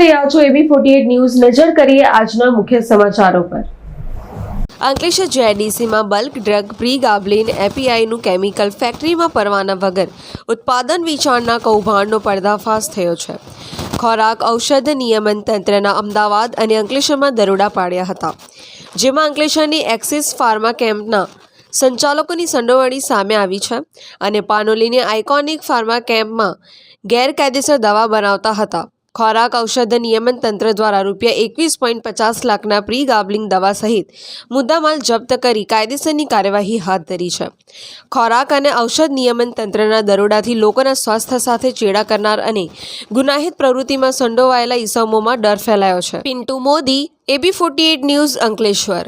રહ્યા છો એબી forty news. નજર કરીએ આજના મુખ્ય સમાચારો પર. અંકલેશ્વર જેડીસીમાં બલ્ક ડ્રગ પ્રી ગાબલિન એપીઆઈનું કેમિકલ ફેક્ટરીમાં પરવાના વગર ઉત્પાદન વિચારના કૌભાંડનો પર્દાફાશ થયો છે. ખોરાક, ઔષધ નિયમન તંત્રના અમદાવાદ અને અંકલેશ્વરમાં દરોડા પાડ્યા હતા. જેમાં અંકલેશ્વરની એક્સિસ ફાર્મા કેમ્પના સંચાલકોની સંડોવણી સામે આવી છે અને પાનોલીની આઇકોનિક ફાર્મા કેમ્પમાં ગેરકાયદેસર દવા બનાવતા હતા. ખોરાક, ઔષધ, નિયમન તંત્ર દ્વારા રૂપિયા એકવીસ પોઈન્ટ પચાસ લાખના પ્રી ગાબલિંગ દવા સહિત મુદ્દામાલ જપ્ત કરી કાયદેસરની કાર્યવાહી હાથ ધરી છે. ખોરાક અને ઔષધ નિયમન તંત્રના દરોડાથી લોકોના સ્વાસ્થ્ય સાથે ચેડા કરનાર અને ગુનાહિત પ્રવૃત્તિમાં સંડોવાયેલા ઈસમોમાં ડર ફેલાયો છે. Pintu Modi, AB forty eight news Ankleshwar.